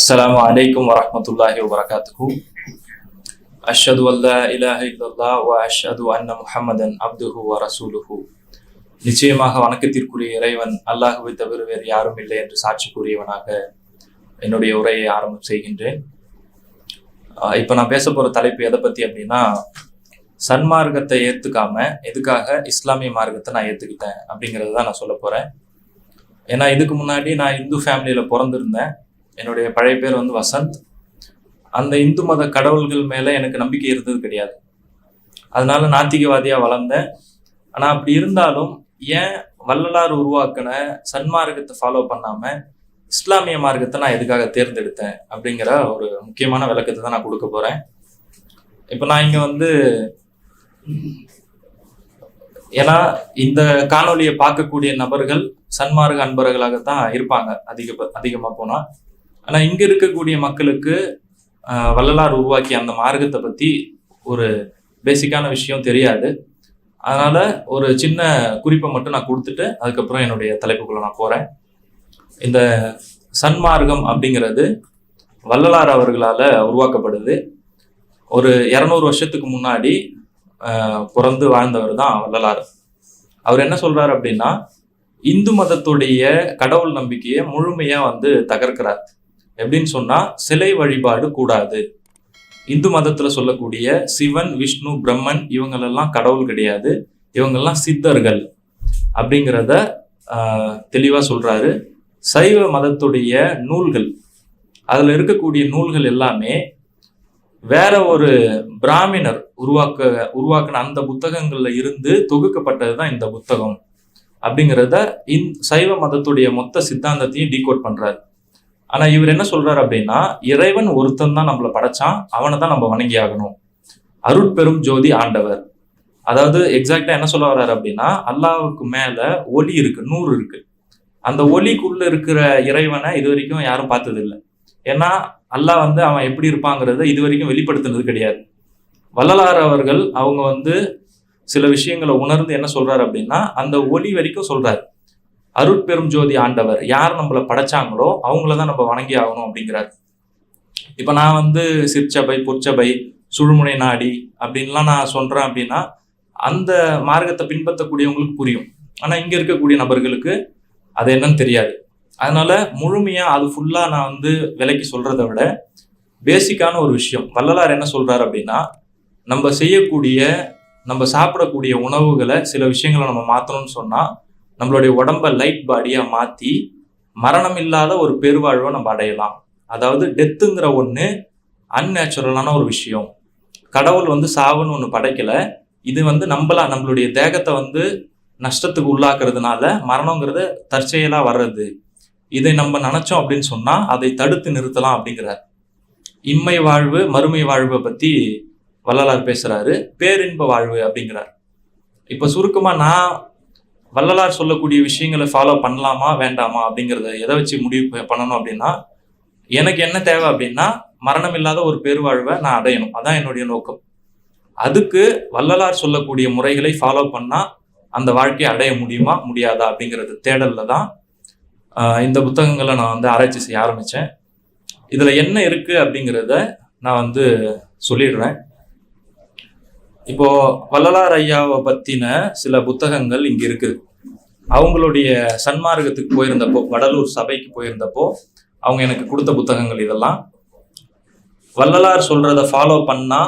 السلام عليكم ورحمة الله وبركاته أشهد أن لا إله إلا الله وأشهد أن محمدا عبده ورسوله நிச்சயமாக வணக்கத்திற்குரிய இறைவன் அல்லாஹுவை தவிர வேறு யாரும் இல்லை என்று சாட்சி கூறியவனாக என்னுடைய உரையை ஆரம்பம் செய்கின்றேன் ஆஹ் இப்ப நான் பேச போற தலைப்பு எதை பத்தி அப்படின்னா சன்மார்க்கத்தை ஏத்துக்காம எதுக்காக இஸ்லாமிய மார்க்கத்தை நான் ஏத்துக்கிட்டேன் அப்படிங்கறத தான் நான் சொல்ல போறேன் ஏன்னா இதுக்கு முன்னாடி நான் இந்து ஃபேமிலியில பிறந்திருந்தேன் என்னுடைய பழைய பேர் வந்து வசந்த். அந்த இந்து மத கடவுள்கள் மேலே எனக்கு நம்பிக்கை இருந்தது கிடையாது. அதனால நாத்திகவாதியாக வளர்ந்தேன். ஆனால் அப்படி இருந்தாலும் ஏன் வள்ளலார் உருவாக்கின சன்மார்க்கத்தை ஃபாலோ பண்ணாமல் இஸ்லாமிய மார்க்கத்தை நான் எதுக்காக தேர்ந்தெடுத்தேன் அப்படிங்கிற ஒரு முக்கியமான விளக்கத்தை தான் நான் கொடுக்க போகிறேன் இப்போ நான் இங்கே வந்து ஏன்னா இந்த காணொளியை பார்க்கக்கூடிய நபர்கள் சன்மார்க்க அன்பர்களாகத்தான் இருப்பாங்க. அதிக அதிகமாக போனால் ஆனால் இங்கே இருக்கக்கூடிய மக்களுக்கு வள்ளலார் உருவாக்கிய அந்த மார்க்கத்தை பற்றி ஒரு பேசிக்கான விஷயம் தெரியாது. அதனால் ஒரு சின்ன குறிப்பை மட்டும் நான் கொடுத்துட்டு அதுக்கப்புறம் என்னுடைய தலைப்புக்குள்ள நான் போகிறேன் இந்த சன்மார்க்கம் அப்படிங்கிறது வள்ளலார் அவர்களால் உருவாக்கப்படுது. ஒரு இரநூறு வருஷத்துக்கு முன்னாடி பிறந்து வாழ்ந்தவர் தான் வள்ளலார். அவர் என்ன சொல்கிறார் அப்படின்னா இந்து மதத்துடைய கடவுள் நம்பிக்கையை முழுமையாக வந்து தகர்க்கிறார். எப்படின்னு சொன்னா சிலை வழிபாடு கூடாது. இந்து மதத்துல சொல்லக்கூடிய சிவன் விஷ்ணு பிரம்மன் இவங்களெல்லாம் கடவுள் கிடையாது. இவங்கெல்லாம் சித்தர்கள். அப்படிங்கிறத தெளிவாக தெளிவா சொல்றாரு. சைவ மதத்துடைய நூல்கள். அதுல இருக்கக்கூடிய நூல்கள் எல்லாமே வேற ஒரு பிராமணர் உருவாக்க உருவாக்கின அந்த புத்தகங்கள்ல இருந்து தொகுக்கப்பட்டது தான் இந்த புத்தகம். அப்படிங்கிறத இந் சைவ மதத்துடைய மொத்த சித்தாந்தத்தையும் டீகோட் பண்றாரு. ஆனா இவர் என்ன சொல்றாரு அப்படின்னா இறைவன் ஒருத்தன் தான் நம்மளை படைச்சான் அவனை தான் நம்ம வணங்கி ஆகணும் அருட்பெரும் ஜோதி ஆண்டவர். அதாவது எக்ஸாக்டா என்ன சொல்ல வர்றாரு அப்படின்னா அல்லாவுக்கு மேல ஒளி இருக்கு நூறு இருக்கு. அந்த ஒலிக்குள்ள இருக்கிற இறைவனை இது வரைக்கும் யாரும் பார்த்தது இல்லை ஏன்னா அல்லாஹ் வந்து அவன் எப்படி இருப்பாங்கிறத இது வரைக்கும் வெளிப்படுத்தினது கிடையாது. வள்ளலார் அவர்கள் அவங்க வந்து சில விஷயங்களை உணர்ந்து என்ன சொல்றாரு அப்படின்னா அந்த ஒலி வரைக்கும் சொல்றாரு. அருட்பெரும் ஜோதி ஆண்டவர் யார் நம்மளை படைச்சாங்களோ அவங்கள தான் நம்ம வணங்கி ஆகணும் அப்படிங்கிறார். இப்போ நான் வந்து சிற்சபை பொற்சபை சுழுமுனை நாடி அப்படின்லாம் நான் சொல்கிறேன் அப்படின்னா அந்த மார்க்கத்தை பின்பற்றக்கூடியவங்களுக்கு புரியும். ஆனால் இங்கே இருக்கக்கூடிய நபர்களுக்கு அது என்னன்னு தெரியாது. அதனால முழுமையாக அது ஃபுல்லாக நான் வந்து விலைக்கு சொல்கிறத விட பேசிக்கான ஒரு விஷயம். வள்ளலார் என்ன சொல்கிறார் அப்படின்னா நம்ம செய்யக்கூடிய நம்ம சாப்பிடக்கூடிய உணவுகளை சில விஷயங்களை நம்ம மாற்றணும்னு சொன்னால் நம்மளுடைய உடம்ப லைட் பாடியாக மாற்றி மரணம் இல்லாத ஒரு பெருவாழ்வை நம்ம அடையலாம். அதாவது டெத்துங்கிற ஒன்று அன்நேச்சுரலான ஒரு விஷயம். கடவுள் வந்து சாவுன்னு ஒன்று படைக்கலை. இது வந்து நம்மளா நம்மளுடைய தேகத்தை வந்து நஷ்டத்துக்கு உள்ளாக்குறதுனால மரணங்கிறது தற்செயலாக வர்றது. இதை நம்ம நினச்சோம் அப்படின்னு சொன்னால் அதை தடுத்து நிறுத்தலாம் அப்படிங்கிறார். இம்மை வாழ்வு மறுமை வாழ்வை பற்றி வள்ளலார் பேசுகிறாரு பேரின்ப வாழ்வு அப்படிங்கிறார். இப்போ சுருக்கமாக நான் வள்ளலார் சொல்லக்கூடிய விஷயங்களை ஃபாலோ பண்ணலாமா வேண்டாமா அப்படிங்கிறத எதை வச்சு முடிவு பண்ணணும் அப்படின்னா எனக்கு என்ன தேவை அப்படின்னா மரணம் இல்லாத ஒரு பெருவாழ்வை நான் அடையணும். அதான் என்னுடைய நோக்கம். அதுக்கு வள்ளலார் சொல்லக்கூடிய முறைகளை ஃபாலோ பண்ணால் அந்த வாழ்க்கையை அடைய முடியுமா முடியாதா அப்படிங்கிறது தேடலில் தான் இந்த புத்தகங்களை நான் வந்து ஆராய்ச்சி செய்ய ஆரம்பித்தேன் இதில் என்ன இருக்குது அப்படிங்கிறத நான் வந்து சொல்லிடுறேன். இப்போ வள்ளலார் ஐயாவை பத்தின சில புத்தகங்கள் இங்க இருக்குது அவங்களுடைய சன்மார்க்கத்துக்கு போயிருந்தப்போ வடலூர் சபைக்கு போயிருந்தப்போ அவங்க எனக்கு கொடுத்த புத்தகங்கள் இதெல்லாம். வள்ளலார் சொல்றத ஃபாலோ பண்ணா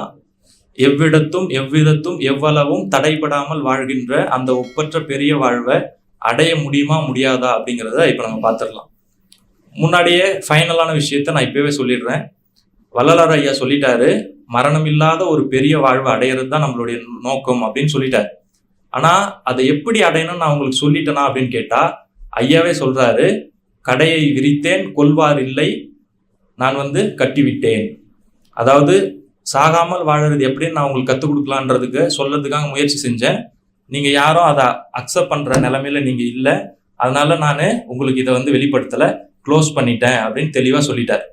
எவ்விடத்தும் எவ்விதத்தும் எவ்வளவும் தடைபடாமல் வாழ்கின்ற அந்த ஒப்பற்ற பெரிய வாழ்வை அடைய முடியுமா முடியாதா அப்படிங்கிறத இப்போ நம்ம பார்த்துடலாம் முன்னாடியே ஃபைனலான விஷயத்த நான் இப்பவே சொல்லிடுறேன். வள்ளலார் ஐயா சொல்லிட்டாரு மரணம் இல்லாத ஒரு பெரிய வாழ்வை அடையிறது தான் நம்மளுடைய நோக்கம் அப்படின்னு சொல்லிட்டாரு. ஆனா அதை எப்படி அடையணும்னு நான் உங்களுக்கு சொல்லிட்டேனா அப்படின்னு கேட்டா ஐயாவே சொல்றாரு கடையை விரித்தேன் கொள்வார் இல்லை நான் வந்து கட்டிவிட்டேன். அதாவது சாகாமல் வாழறது எப்படின்னு நான் உங்களுக்கு கற்றுக் கொடுக்கலான்றதுக்கு சொல்றதுக்காக முயற்சி செஞ்சேன். நீங்கள் யாரும் அதை அக்செப்ட் பண்ணுற நிலைமையில நீங்கள் இல்லை. அதனால நான் உங்களுக்கு இதை வந்து வெளிப்படுத்தலை க்ளோஸ் பண்ணிட்டேன் அப்படின்னு தெளிவாக சொல்லிட்டார்.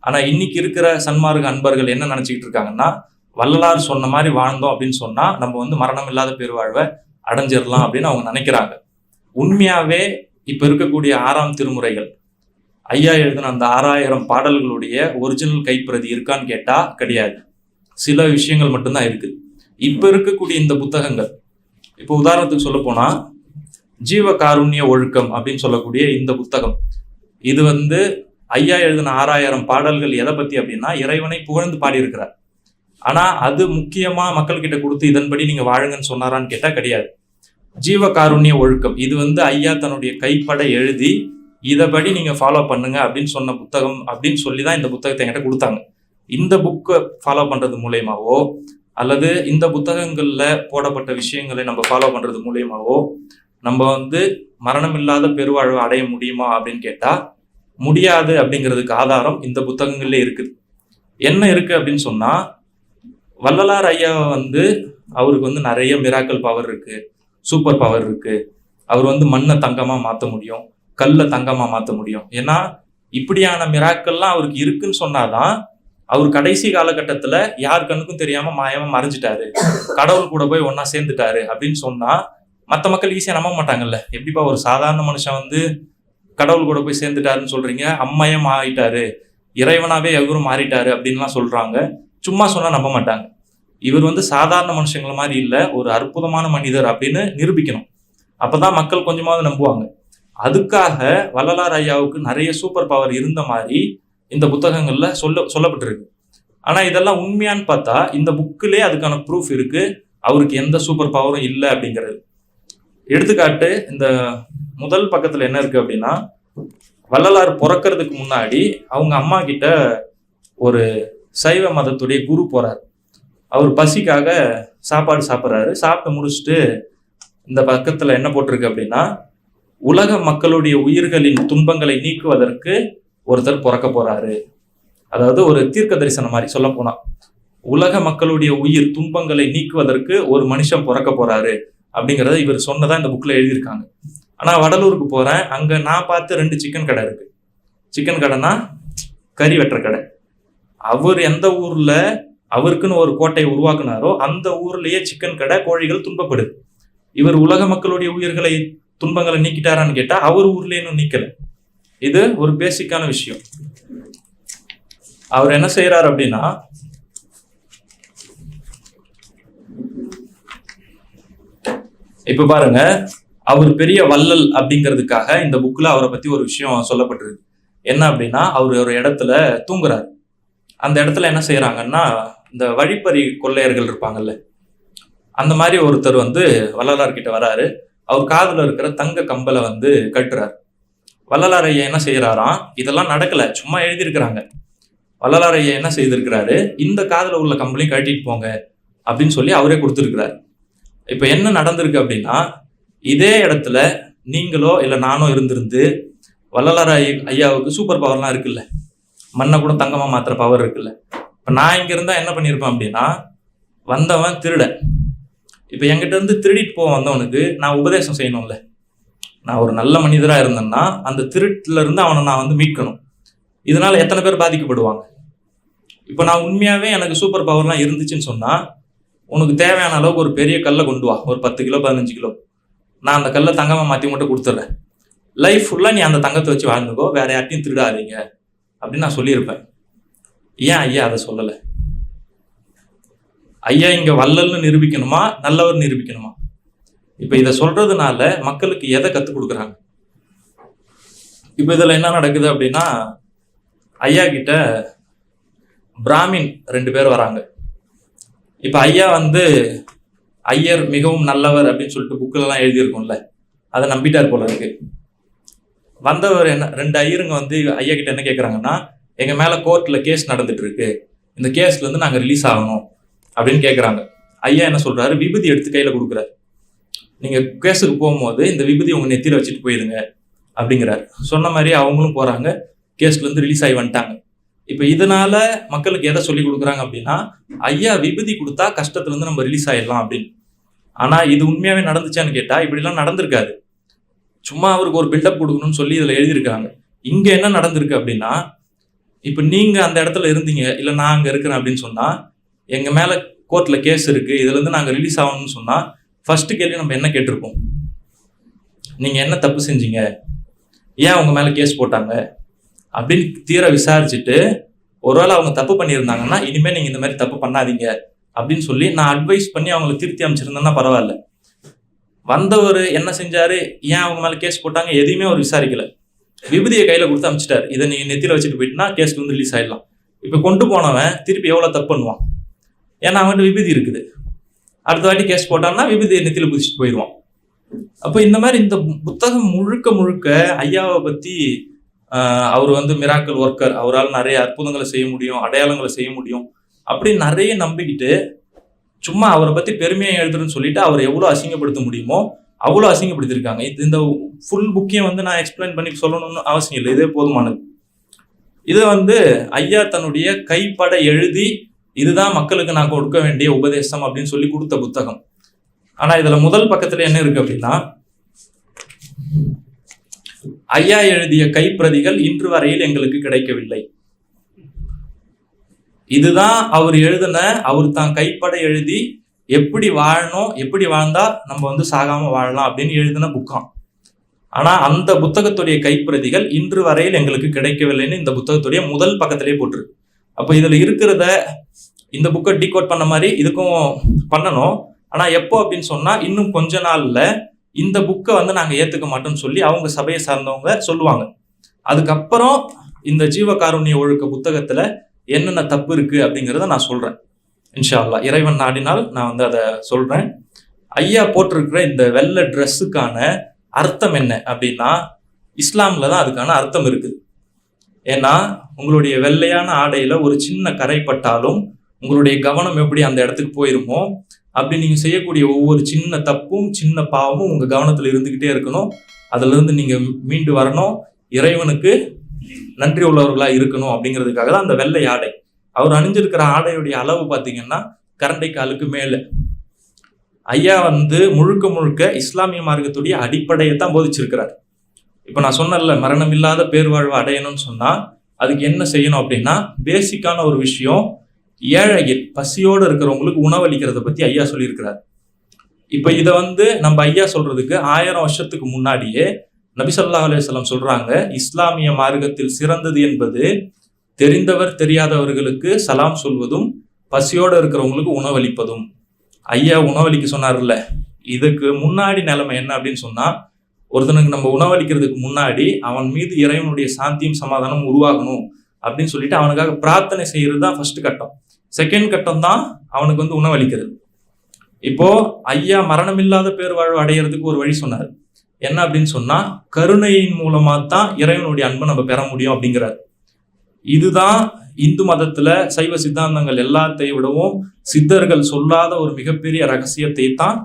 ஆனால் இன்னைக்கு இருக்கிற சன்மார்க்க அன்பர்கள் என்ன நினச்சிக்கிட்டு இருக்காங்கன்னா வள்ளலார் சொன்ன மாதிரி வாழ்ந்தோம் அப்படின்னு சொன்னால் நம்ம வந்து மரணம் இல்லாத பெருவாழ்வை அடைஞ்சிடலாம் அப்படின்னு அவங்க நினைக்கிறாங்க. உண்மையாகவே இப்போ இருக்கக்கூடிய ஆறாம் திருமுறைகள் ஐயா எழுதின அந்த ஆறாயிரம் பாடல்களுடைய ஒரிஜினல் கைப்பிரதி இருக்கான்னு கேட்டால் கிடையாது. சில விஷயங்கள் மட்டும்தான் இருக்குது இப்போ இருக்கக்கூடிய இந்த புத்தகங்கள் இப்போ உதாரணத்துக்கு சொல்ல ஜீவ காருண்ய ஒழுக்கம் அப்படின்னு சொல்லக்கூடிய இந்த புத்தகம் இது வந்து ஐயா எழுதின ஆறாயிரம் பாடல்கள் எதை பத்தி அப்படின்னா இறைவனை புகழ்ந்து பாடியிருக்கிறார். ஆனா அது முக்கியமா மக்கள்கிட்ட கொடுத்து இதன்படி நீங்க வாழுங்கன்னு சொன்னாரான்னு கேட்டா கிடையாது. ஜீவ காருண்ய ஒழுக்கம். இது வந்து ஐயா தன்னுடைய கைப்பட எழுதி இதபடி நீங்க ஃபாலோ பண்ணுங்க அப்படின்னு சொன்ன புத்தகம் அப்படின்னு சொல்லி தான் இந்த புத்தகத்தை என்கிட்ட கொடுத்தாங்க. இந்த புக்கை ஃபாலோ பண்றது மூலயமாவோ அல்லது இந்த புத்தகங்களில் போடப்பட்ட விஷயங்களை நம்ம ஃபாலோ பண்றது மூலயமாவோ நம்ம வந்து மரணம் இல்லாத அடைய முடியுமா அப்படின்னு கேட்டா முடியாது அப்படிங்கிறதுக்கு ஆதாரம் இந்த புத்தகங்கள்ல இருக்குது என்ன இருக்கு அப்படின்னு சொன்னா வள்ளலார் ஐயா வந்து அவருக்கு வந்து நிறைய மிராக்கல் பவர் இருக்கு சூப்பர் பவர் இருக்கு. அவர் வந்து மண்ணை தங்கமா மாற்ற முடியும் கல்லை தங்கமா மாற்ற முடியும். ஏன்னா இப்படியான மிராக்கள்லாம் அவருக்கு இருக்குன்னு சொன்னாதான் அவர் கடைசி காலகட்டத்துல யார் கண்ணுக்கும் தெரியாம மாயமா மறைஞ்சிட்டாரு. கடவுள் கூட போய் ஒன்னா சேர்ந்துட்டாரு அப்படின்னு சொன்னா மற்ற மக்கள் ஈஸியா நம்ப மாட்டாங்கல்ல. எப்படிப்பா ஒரு சாதாரண மனுஷன் வந்து கடவுள் கூட போய் சேர்ந்துட்டாருன்னு சொல்றீங்க. அம்மையம் ஆயிட்டாரு இறைவனாவே எவரும் மாறிட்டாரு அப்படின்லாம் சொல்றாங்க. சும்மா சொன்னா நம்ப மாட்டாங்க. இவர் வந்து சாதாரண மனுஷங்கள மாதிரி இல்லை. ஒரு அற்புதமான மனிதர் அப்படின்னு நிரூபிக்கணும். அப்பதான் மக்கள் கொஞ்சமாவது நம்புவாங்க. அதுக்காக வள்ளலார் ஐயாவுக்கு நிறைய சூப்பர் பவர் இருந்த மாதிரி இந்த புத்தகங்கள்ல சொல்ல சொல்லப்பட்டிருக்கு. ஆனா இதெல்லாம் உண்மையான்னு பார்த்தா இந்த புக்கிலே அதுக்கான ப்ரூஃப் இருக்கு. அவருக்கு எந்த சூப்பர் பவரும் இல்லை அப்படிங்கிறது. எடுத்துக்காட்டு இந்த முதல் பக்கத்துல என்ன இருக்கு அப்படின்னா வள்ளலார் பிறக்கிறதுக்கு முன்னாடி அவங்க அம்மா கிட்ட ஒரு சைவ மதத்துடைய குரு போறார். அவர் பசிக்காக சாப்பாடு சாப்பிட்றாரு. சாப்பிட்டு முடிச்சுட்டு இந்த பக்கத்துல என்ன போட்டிருக்கு அப்படின்னா உலக மக்களுடைய உயிர்களின் துன்பங்களை நீக்குவதற்கு ஒருத்தர் பிறக்க போறாரு. அதாவது ஒரு தீர்க்க தரிசனம் மாதிரி சொல்ல உலக மக்களுடைய உயிர் துன்பங்களை நீக்குவதற்கு ஒரு மனுஷன் பிறக்க போறாரு அப்படிங்கிறத இவர் சொன்னதான் இந்த புக்கில் எழுதியிருக்காங்க. ஆனால் வடலூருக்கு போகிறேன் அங்கே நான் பார்த்து ரெண்டு சிக்கன் கடை இருக்கு. சிக்கன் கடைனா கறி வெட்டுற கடை. அவர் எந்த ஊரில் அவருக்குன்னு ஒரு கோட்டையை உருவாக்குனாரோ அந்த ஊர்லேயே சிக்கன் கடை கோழிகள் துன்பப்படுது. இவர் உலக மக்களுடைய உயிர்களை துன்பங்களை நீக்கிட்டாரான்னு கேட்டால் அவர் ஊர்லேயே இன்னும் நீக்கலை. இது ஒரு பேசிக்கான விஷயம். அவர் என்ன செய்யறாரு அப்படின்னா இப்ப பாருங்க அவர் பெரிய வள்ளல் அப்படிங்கிறதுக்காக இந்த புக்கில் அவரை பற்றி ஒரு விஷயம் சொல்லப்பட்டிருக்கு. என்ன அப்படின்னா அவர் ஒரு இடத்துல தூங்குறாரு. அந்த இடத்துல என்ன செய்கிறாங்கன்னா இந்த வழிப்பறி கொள்ளையர்கள் இருப்பாங்கல்ல அந்த மாதிரி ஒருத்தர் வந்து வள்ளலார்கிட்ட வராரு. அவர் காதில் இருக்கிற தங்க கம்பலை வந்து கட்டுறாரு. வள்ளலார் ஐயா என்ன செய்கிறாராம் இதெல்லாம் நடக்கலை சும்மா எழுதியிருக்கிறாங்க. வள்ளலார் ஐயா என்ன செய்திருக்கிறாரு இந்த காதில் உள்ள கம்பளையும் கட்டிட்டு போங்க அப்படின்னு சொல்லி அவரே கொடுத்துருக்கிறாரு. இப்போ என்ன நடந்திருக்கு அப்படின்னா இதே இடத்துல நீங்களோ இல்லை நானோ இருந்திருந்து வள்ளலார் ஐயாவுக்கு சூப்பர் பவர்லாம் இருக்குல்ல. மண்ணை கூட தங்கமாக மாத்திர பவர் இருக்குல்ல. இப்போ நான் இங்கே இருந்தால் என்ன பண்ணியிருப்பேன் அப்படின்னா வந்தவன் திருட. இப்போ என்கிட்ட இருந்து திருடிட்டு போக வந்தவனுக்கு நான் உபதேசம் செய்யணும்ல. நான் ஒரு நல்ல மனிதராக இருந்தேன்னா அந்த திருட்டுலருந்து அவனை நான் வந்து மீட்கணும். இதனால் எத்தனை பேர் பாதிக்கப்படுவாங்க? இப்போ நான் உண்மையாகவே எனக்கு சூப்பர் பவர்லாம் இருந்துச்சுன்னு சொன்னால் உனக்கு தேவையான அளவுக்கு ஒரு பெரிய கல்லை கொண்டு வா. ஒரு பத்து கிலோ பதினஞ்சு கிலோ. நான் அந்த கல்லை தங்கமாக மாற்றி மட்டும் கொடுத்துட்றேன் லைஃப் ஃபுல்லாக நீ அந்த தங்கத்தை வச்சு வாழ்ந்துக்கோ. வேறு யார்ட்டையும் திருடாதீங்க. அப்படின்னு நான் சொல்லியிருப்பேன். ஏன் ஐயா அதை சொல்லலை? ஐயா இங்கே வள்ளல்னு நிரூபிக்கணுமா? நல்லவர் நிரூபிக்கணுமா? இப்போ இதை சொல்கிறதுனால மக்களுக்கு எதை கற்றுக் கொடுக்குறாங்க? இப்போ இதில் என்ன நடக்குது அப்படின்னா ஐயா கிட்ட பிராமின் ரெண்டு பேர் வராங்க. இப்போ ஐயா வந்து ஐயர் மிகவும் நல்லவர் அப்படின்னு சொல்லிட்டு புக்கிலலாம் எழுதியிருக்கோம்ல அதை நம்பிட்டார் போல இருக்கு. வந்தவர் என்ன ரெண்டு ஐயருங்க வந்து ஐயா கிட்ட என்ன கேட்குறாங்கன்னா எங்கள் மேலே கோர்ட்டில் கேஸ் நடந்துட்டு இருக்கு இந்த கேஸ்லேருந்து நாங்கள் ரிலீஸ் ஆகணும். அப்படின்னு கேட்குறாங்க ஐயா என்ன சொல்கிறாரு விபூதி எடுத்து கையில் கொடுக்குறாரு. நீங்கள் கேஸுக்கு போகும்போது இந்த விபூதி உங்கள் நெத்தியில் வச்சுட்டு போயிடுங்க அப்படிங்கிறாரு. சொன்ன மாதிரி அவங்களும் போகிறாங்க கேஸ்லேருந்து ரிலீஸ் ஆகி வந்துட்டாங்க. இப்போ இதனால மக்களுக்கு எதை சொல்லி கொடுக்குறாங்க அப்படின்னா ஐயா விபூதி கொடுத்தா கஷ்டத்துலேருந்து நம்ம ரிலீஸ் ஆகிடலாம் அப்படின்னு. ஆனால் இது உண்மையாகவே நடந்துச்சான்னு கேட்டால் இப்படிலாம் நடந்திருக்காது. சும்மா அவருக்கு ஒரு பில்டப் கொடுக்கணும்னு சொல்லி இதில் எழுதியிருக்காங்க. இங்கே என்ன நடந்திருக்கு அப்படின்னா இப்போ நீங்கள் அந்த இடத்துல இருந்தீங்க இல்லை நான் அங்கே இருக்கிறேன் அப்படின்னு சொன்னால் எங்கள் மேலே கோர்ட்டில் கேஸ் இருக்குது இதுலேருந்து நாங்கள் ரிலீஸ் ஆகணும்னு சொன்னால் ஃபஸ்ட்டு கேள்வி நம்ம என்ன கேட்டிருப்போம்? நீங்கள் என்ன தப்பு செஞ்சீங்க? ஏன் அவங்க மேலே கேஸ் போட்டாங்க? அப்படின்னு தீர விசாரிச்சுட்டு ஒருவேளை அவங்க தப்பு பண்ணியிருந்தாங்கன்னா இனிமேல் நீங்கள் இந்த மாதிரி தப்பு பண்ணாதீங்க. அப்படின்னு சொல்லி நான் அட்வைஸ் பண்ணி அவங்கள திருத்தி அமைச்சிருந்தேன்னா பரவாயில்ல. வந்தவர் என்ன செஞ்சாரு? ஏன் அவங்க மேலே கேஸ் போட்டாங்க? எதையுமே அவர் விசாரிக்கல. விபதியை கையில் கொடுத்து அமிச்சிட்டாரு. இதை நீ நெத்தியில் வச்சுட்டு போயிட்டுனா கேஸ் வந்து ரிலீஸ் ஆகிடலாம் இப்போ கொண்டு போனவன் திருப்பி எவ்வளோ தப்பு பண்ணுவான்? ஏன்னா அவன்கிட்ட விபூதி இருக்குது. அடுத்த வாட்டி கேஸ் போட்டான்னா விபூதியை நெத்தியில் குதிச்சுட்டு போயிடுவான். அப்போ இந்த மாதிரி இந்த புத்தகம் முழுக்க முழுக்க ஐயாவை பற்றி அவர் வந்து மிராக்கல் ஒர்க்கர் அவரால் நிறைய அற்புதங்களை செய்ய முடியும் அடையாளங்களை செய்ய முடியும். அப்படி நிறைய நம்பிக்கிட்டு சும்மா அவரை பத்தி பெருமையை எழுதுறேன்னு சொல்லிட்டு அவரை எவ்வளோ அசிங்கப்படுத்த முடியுமோ அவ்வளோ அசிங்கப்படுத்திருக்காங்க இது இந்த ஃபுல் புக்கையும் வந்து நான் எக்ஸ்பிளைன் பண்ணி சொல்லணும்னு அவசியம் இல்லை. இதே போதுமானது. இதை வந்து ஐயா தன்னுடைய கைப்பட எழுதி இதுதான் மக்களுக்கு நான் கொடுக்க வேண்டிய உபதேசம் அப்படின்னு சொல்லி கொடுத்த புத்தகம். ஆனால் இதில் முதல் பக்கத்தில் என்ன இருக்கு அப்படின்னா ஐயா எழுதிய கைப்பிரதிகள் இன்று வரையில் எங்களுக்கு கிடைக்கவில்லை. இதுதான் அவர் எழுதின அவர் தான் கைப்பட எழுதி எப்படி வாழணும் எப்படி வாழ்ந்தா நம்ம வந்து சாகாம வாழலாம் அப்படின்னு எழுதின புக்கம் ஆனா அந்த புத்தகத்துடைய கைப்பிரதிகள் இன்று வரையில் எங்களுக்கு கிடைக்கவில்லைன்னு இந்த புத்தகத்துடைய முதல் பக்கத்திலே போட்டிருக்கு. அப்போ இதுல இருக்கிறத இந்த புக்கை டிகோட் பண்ண மாதிரி இதுக்கும் பண்ணணும். ஆனா எப்போ அப்படின்னு சொன்னா இன்னும் கொஞ்ச நாள்ல இந்த புக்கை வந்து நாங்க ஏத்துக்க மாட்டோம்னு சொல்லி அவங்க சபையை சார்ந்தவங்க சொல்லுவாங்க. அதுக்கப்புறம் இந்த ஜீவகாருண்ய ஒழுக்க புத்தகத்துல என்னென்ன தப்பு இருக்குது அப்படிங்கிறத நான் சொல்கிறேன் இன்ஷா அல்லா இறைவன் நாடினால் நான் வந்து அதை சொல்கிறேன் ஐயா போட்டிருக்கிற இந்த வெள்ளை ட்ரெஸ்ஸுக்கான அர்த்தம் என்ன அப்படின்னா இஸ்லாமில் தான் அதுக்கான அர்த்தம் இருக்குது. ஏன்னா உங்களுடைய வெள்ளையான ஆடையில் ஒரு சின்ன கரை பட்டாலும் உங்களுடைய கவனம் எப்படி அந்த இடத்துக்கு போயிருமோ அப்படி நீங்கள் செய்யக்கூடிய ஒவ்வொரு சின்ன தப்பும் சின்ன பாவமும் உங்கள் கவனத்தில் இருந்துக்கிட்டே இருக்கணும். அதுலேருந்து நீங்கள் மீண்டு வரணும். இறைவனுக்கு நன்றி உள்ளவர்களாக இருக்கணும் அப்படிங்கிறதுக்காக தான் அந்த வெள்ளை ஆடை. அவர் அணிஞ்சிருக்கிற ஆடையுடைய அளவு பார்த்தீங்கன்னா கரண்டை காலுக்கு மேலே. ஐயா வந்து முழுக்க முழுக்க இஸ்லாமிய மார்க்கத்துடைய அடிப்படையை தான் போதிச்சிருக்கிறார். இப்போ நான் சொன்னேன்ல மரணம் இல்லாத பேர்வாழ்வு அடையணும்னு சொன்னால் அதுக்கு என்ன செய்யணும் அப்படின்னா பேசிக்கான ஒரு விஷயம் ஏழைகள் பசியோடு இருக்கிறவங்களுக்கு உணவளிக்கிறத பற்றி ஐயா சொல்லியிருக்கிறார். இப்போ இதை வந்து நம்ம ஐயா சொல்றதுக்கு ஆயிரம் வருஷத்துக்கு முன்னாடியே நபிசல்லா அலுவலம் சொல்றாங்க இஸ்லாமிய மார்க்கத்தில் சிறந்தது என்பது தெரிந்தவர் தெரியாதவர்களுக்கு சலாம் சொல்வதும் பசியோடு இருக்கிறவங்களுக்கு உணவளிப்பதும். ஐயா உணவளிக்க சொன்னார்ல இதுக்கு முன்னாடி நிலைமை என்ன அப்படின்னு சொன்னா ஒருத்தனுக்கு நம்ம உணவளிக்கிறதுக்கு முன்னாடி அவன் மீது இறைவனுடைய சாந்தியும் சமாதானம் உருவாகணும் அப்படின்னு சொல்லிட்டு அவனுக்காக பிரார்த்தனை செய்யறது தான் ஃபர்ஸ்ட் கட்டம். செகண்ட் கட்டம் தான் அவனுக்கு வந்து உணவளிக்கிறது. இப்போ ஐயா மரணமில்லாத பேர்வாழ்வு அடையிறதுக்கு ஒரு வழி சொன்னார். என்ன அப்படின்னு சொன்னா கருணையின் மூலமா தான் இறைவனுடைய அன்பை நம்ம பெற முடியும் அப்படிங்கிறார். இதுதான் இந்து மதத்துல சைவ சித்தாந்தங்கள் எல்லாத்தை விடவும் சித்தர்கள் சொல்லாத ஒரு மிகப்பெரிய ரகசியத்தை தான்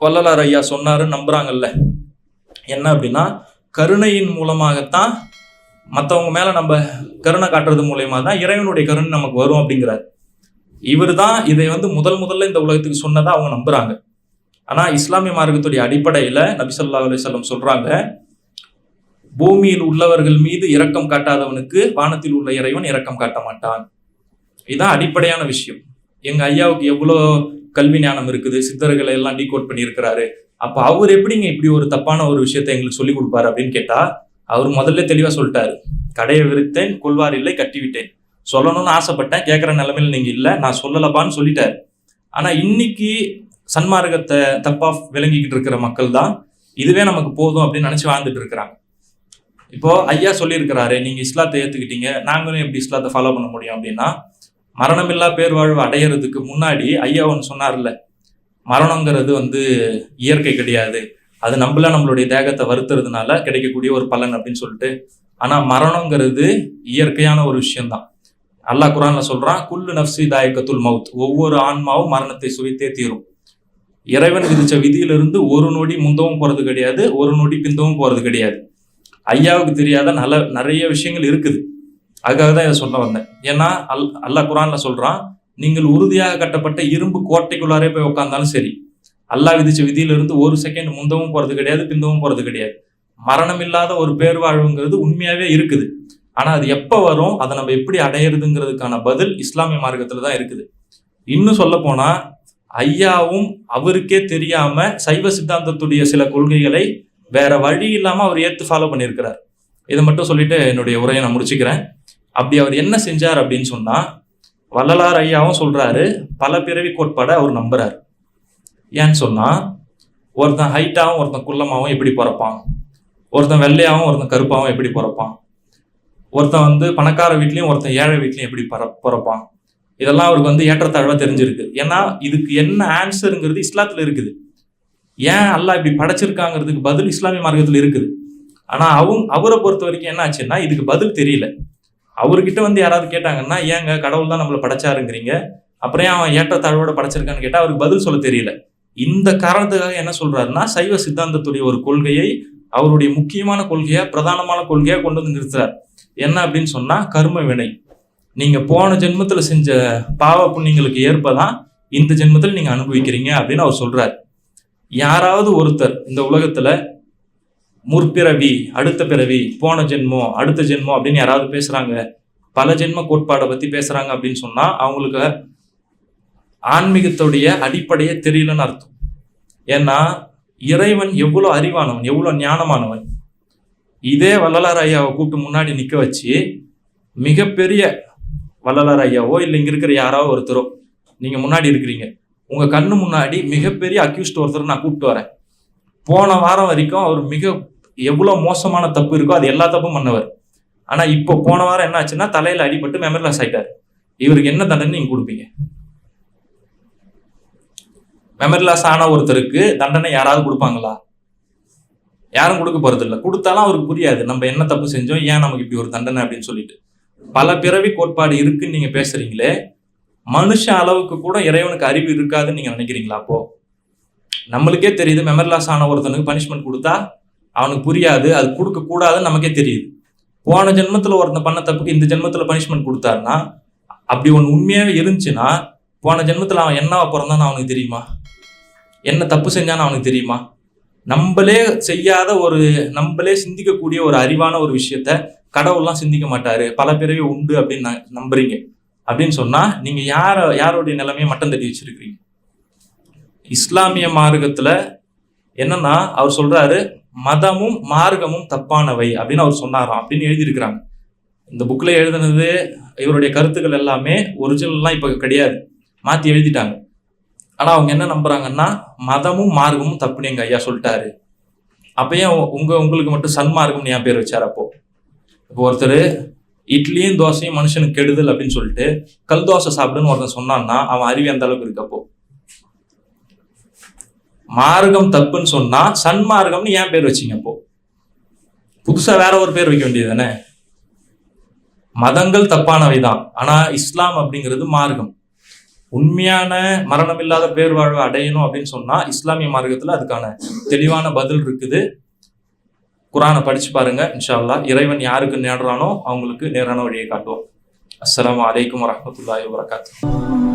வள்ளலார் ஐயா சொன்னாருன்னு நம்புறாங்கல்ல. என்ன அப்படின்னா கருணையின் மூலமாகத்தான் மற்றவங்க மேல நம்ம கருணை காட்டுறது மூலயமா தான் இறைவனுடைய கருணை நமக்கு வரும் அப்படிங்கிறார். இவர் தான் இதை வந்து முதல் முதல்ல இந்த உலகத்துக்கு சொன்னதை அவங்க நம்புறாங்க. ஆனால் இஸ்லாமிய மார்க்கத்துடைய அடிப்படையில் நபிசல்லா ஸல்லல்லாஹு அலைஹி சொல்கிறாங்க பூமியில் உள்ளவர்கள் மீது இரக்கம் காட்டாதவனுக்கு வானத்தில் உள்ள இறைவன் இரக்கம் காட்ட மாட்டான். இதுதான் அடிப்படையான விஷயம். எங்கள் ஐயாவுக்கு எவ்வளோ கல்வி ஞானம் இருக்குது சித்தர்களை எல்லாம் டீகோட் பண்ணியிருக்கிறாரு. அப்போ அவர் எப்படிங்க இப்படி ஒரு தப்பான ஒரு விஷயத்தை எங்களுக்கு சொல்லி கொடுப்பாரு அப்படின்னு கேட்டால் அவர் முதல்ல தெளிவாக சொல்லிட்டாரு. கடையை விரித்தேன் கொள்வார் இல்லை கட்டிவிட்டேன். சொல்லணும்னு ஆசைப்பட்டேன் கேட்குற நிலமையில நீங்கள் இல்லை நான் சொல்லலப்பான்னு சொல்லிட்டாரு. ஆனால் இன்னைக்கு சன்மார்க்கத்தை தப்பா விளங்கிக்கிட்டு இருக்கிற மக்கள் தான் இதுவே நமக்கு போதும் அப்படின்னு நினைச்சு வாழ்ந்துட்டு இருக்கிறாங்க. இப்போ ஐயா சொல்லியிருக்கிறாரு நீங்க இஸ்லாத்தை ஏத்துக்கிட்டீங்க நாங்களும் எப்படி இஸ்லாத்தை ஃபாலோ பண்ண முடியும்? அப்படின்னா மரணமில்லா பேர்வாழ்வு அடையிறதுக்கு முன்னாடி ஐயா ஒன்று சொன்னார்ல மரணங்கிறது வந்து இயற்கை கிடையாது. அது நம்மள நம்மளுடைய தேகத்தை வருத்துறதுனால கிடைக்கக்கூடிய ஒரு பலன் அப்படின்னு சொல்லிட்டு ஆனா மரணங்கிறது இயற்கையான ஒரு விஷயம்தான். அல்லாஹ் குரான்ல சொல்றான் குல்லு நஃப்சி தாயக்கத்துல் மவுத். ஒவ்வொரு ஆன்மாவும் மரணத்தை சுவைத்தே தீரும். இறைவன் விதிச்ச விதியிலிருந்து ஒரு நொடி முந்தவும் போகிறது கிடையாது ஒரு நொடி பிந்தவும் போகிறது கிடையாது. ஐயாவுக்கு தெரியாத நல்ல நிறைய விஷயங்கள் இருக்குது. அதுக்காக தான் இதை சொல்ல வந்தேன். ஏன்னா அல் அல்லாஹ் குரான்ல சொல்றான் நீங்கள் உறுதியாக கட்டப்பட்ட இரும்பு கோட்டைக்குள்ளாரே போய் உட்காந்தாலும் சரி அல்லாஹ் விதிச்ச விதியிலிருந்து ஒரு செகண்ட் முந்தவும் போகிறது கிடையாது பிந்தவும் போகிறது கிடையாது. மரணம் இல்லாத ஒரு பேர்வாழ்வுங்கிறது உண்மையாகவே இருக்குது. ஆனால் அது எப்போ வரும் அதை நம்ம எப்படி அடையிறதுங்கிறதுக்கான பதில் இஸ்லாமிய மார்க்கத்தில் தான் இருக்குது. இன்னும் சொல்ல போனால் ஐயாவும் அவருக்கே தெரியாம சைவ சித்தாந்தத்துடைய சில கொள்கைகளை வேற வழி இல்லாம அவர் ஏத்து ஃபாலோ பண்ணியிருக்கிறார். இதை மட்டும் சொல்லிட்டு என்னுடைய உரையை நான் முடிச்சுக்கிறேன். அப்படி அவர் என்ன செஞ்சார் அப்படின்னு சொன்னா வள்ளலார் ஐயாவும் சொல்றாரு பல பிறவி கோட்பாடை அவர் நம்புறாரு. ஏன்னு சொன்னா ஒருத்தன் ஹைட்டாகவும் ஒருத்தன் குள்ளமாகவும் எப்படி பிறப்பான்? ஒருத்தன் வெள்ளையாகவும் ஒருத்தன் கருப்பாகவும் எப்படி பிறப்பான்? ஒருத்தன் வந்து பணக்கார வீட்லயும் ஒருத்தன் ஏழை வீட்லயும் எப்படி பிற பிறப்பான்? இதெல்லாம் அவருக்கு வந்து ஏற்றத்தாழ்வாக தெரிஞ்சிருக்கு. ஏன்னா இதுக்கு என்ன ஆன்சருங்கிறது இஸ்லாத்தில் இருக்குது. ஏன் அல்லாஹ் இப்படி படைச்சிருக்காங்கிறதுக்கு பதில் இஸ்லாமிய மார்க்கத்தில் இருக்குது. ஆனால் அவங்க அவரை பொறுத்த வரைக்கும் என்ன ஆச்சுன்னா இதுக்கு பதில் தெரியல. அவர்கிட்ட வந்து யாராவது கேட்டாங்கன்னா ஏங்க கடவுள் தான் நம்மளை படைச்சாருங்கிறீங்க. அப்புறம் ஏன் அவன் ஏற்றத்தாழ்வோட படைச்சிருக்கான்னு கேட்டால் அவருக்கு பதில் சொல்ல தெரியல. இந்த காரணத்துக்காக என்ன சொல்றாருன்னா சைவ சித்தாந்தத்துடைய ஒரு கொள்கையை அவருடைய முக்கியமான கொள்கையா பிரதானமான கொள்கையா கொண்டு வந்து நிறுத்துறார். என்ன அப்படின்னு சொன்னா கர்ம வினை. நீங்கள் போன ஜென்மத்தில் செஞ்ச பாவ புண்ணியங்களுக்கு ஏற்பதான் இந்த ஜென்மத்தில் நீங்கள் அனுபவிக்கிறீங்க அப்படின்னு அவர் சொல்கிறார் யாராவது ஒருத்தர் இந்த உலகத்தில் முற்பிறவி அடுத்த பிறவி போன ஜென்மம் அடுத்த ஜென்மம் அப்படின்னு யாராவது பேசுகிறாங்க பல ஜென்ம கோட்பாடை பற்றி பேசுகிறாங்க அப்படின்னு சொன்னால் அவங்களுக்கு ஆன்மீகத்துடைய அடிப்படையே தெரியலன்னு அர்த்தம். ஏன்னா இறைவன் எவ்வளோ அறிவானவன் எவ்வளோ ஞானமானவன். இதே வள்ளலார் ஐயாவை கூப்பிட்டு முன்னாடி நிற்க வச்சு மிகப்பெரிய வள்ளலார் ஐயாவோ இல்லை இங்கே இருக்கிற யாராவோ ஒருத்தரோ நீங்கள் முன்னாடி இருக்கிறீங்க. உங்கள் கண்ணு முன்னாடி மிகப்பெரிய அக்யூஸ்ட் ஒருத்தர் நான் கூப்பிட்டு வரேன். போன வாரம் வரைக்கும் அவர் மிக எவ்வளோ மோசமான தப்பு இருக்கோ அது எல்லா தப்பும் பண்ணவர். ஆனால் இப்போ போன வாரம் என்ன ஆச்சுன்னா தலையில் அடிபட்டு மெமரிலாஸ் ஆகிட்டார் இவருக்கு என்ன தண்டனை நீங்கள் கொடுப்பீங்க? மெமரிலாஸ் ஆன ஒருத்தருக்கு தண்டனை யாராவது கொடுப்பாங்களா? யாரும் கொடுக்க போறது கொடுத்தாலும் அவருக்கு புரியாது. நம்ம என்ன தப்பு செஞ்சோம் ஏன் நமக்கு இப்படி ஒரு தண்டனை அப்படின்னு சொல்லிட்டு. பல பிறவி கோட்பாடு இருக்குன்னு நீங்க பேசுறீங்களே மனுஷ அளவுக்கு கூட இறைவனுக்கு அறிவு இருக்காதுன்னு நீங்க நினைக்கிறீங்களா அப்போ? நம்மளுக்கே தெரியுது மெமரி லாஸ் ஆன ஒருத்தனுக்கு பனிஷ்மெண்ட் கொடுத்தா அவனுக்கு புரியாது அது கொடுக்க கூடாதுன்னு நமக்கே தெரியுது. போன ஜென்மத்தில் ஒருத்தன் பண்ண தப்புக்கு இந்த ஜென்மத்தில் பனிஷ்மெண்ட் கொடுத்தாருன்னா அப்படி ஒன்று உண்மையாகவே இருந்துச்சுன்னா போன ஜென்மத்தில் அவன் என்னவா பிறந்தான்னு அவனுக்கு தெரியுமா? என்ன தப்பு செஞ்சான்னு அவனுக்கு தெரியுமா? நம்மளே செய்யாத ஒரு நம்மளே சிந்திக்கக்கூடிய ஒரு அறிவான ஒரு விஷயத்த கடவுள்லாம் சிந்திக்க மாட்டாரு. பல பிறவி உண்டு அப்படின்னு நம்புறீங்க. அப்படின்னு சொன்னா நீங்க யார யாருடைய நிலைமையை மட்டம் தட்டி வச்சிருக்கீங்க இஸ்லாமிய மார்க்கத்துல என்னன்னா அவர் சொல்றாரு மதமும் மார்க்கமும் தப்பானவை அப்படின்னு அவர் சொன்னாராம். அப்படின்னு எழுதியிருக்கிறாங்க. இந்த புக்கில் எழுதுனது இவருடைய கருத்துக்கள் எல்லாமே ஒரிஜினல்லாம் இப்போ கிடையாது. மாற்றி எழுதிட்டாங்க. ஆனால் அவங்க என்ன நம்புறாங்கன்னா மதமும் மார்க்கமும் தப்புன்னு எங்க ஐயா சொல்லிட்டாரு. அப்போ ஏன் உங்க உங்களுக்கு மட்டும் சன்மார்க்கம்னு என் பேர் வச்சார் அப்போ. இப்போ ஒருத்தர் இட்லியும் தோசையும் மனுஷனுக்கு கெடுதல் அப்படின்னு சொல்லிட்டு கல் தோசை சாப்பிடுன்னு ஒருத்தன் சொன்னான்னா அவன் அறிவு எந்த அளவுக்கு இருக்கப்போ மார்க்கம் தப்புன்னு சொன்னா சன்மார்க்கம்னு ஏன் பேர் வச்சீங்க அப்போ. புதுசா வேற ஒரு பேர் வைக்க வேண்டியது தானே? மதங்கள் தப்பானவை தான் ஆனா இஸ்லாம் அப்படிங்கிறது மார்க்கம். உண்மையான மரணம் இல்லாத பேர் வாழ்வை அடையணும் அப்படின்னு சொன்னா இஸ்லாமிய மார்க்கத்துல அதுக்கான தெளிவான பதில் இருக்குது. குரானை படிச்சு பாருங்க இன்ஷா அல்லாஹ் இறைவன் யாருக்கு நேடுறானோ அவங்களுக்கு நேரான வழியை காட்டுவோம். அஸ்லாம் வலைக்கம் வரமத்துல்லாஹி வரகாத்து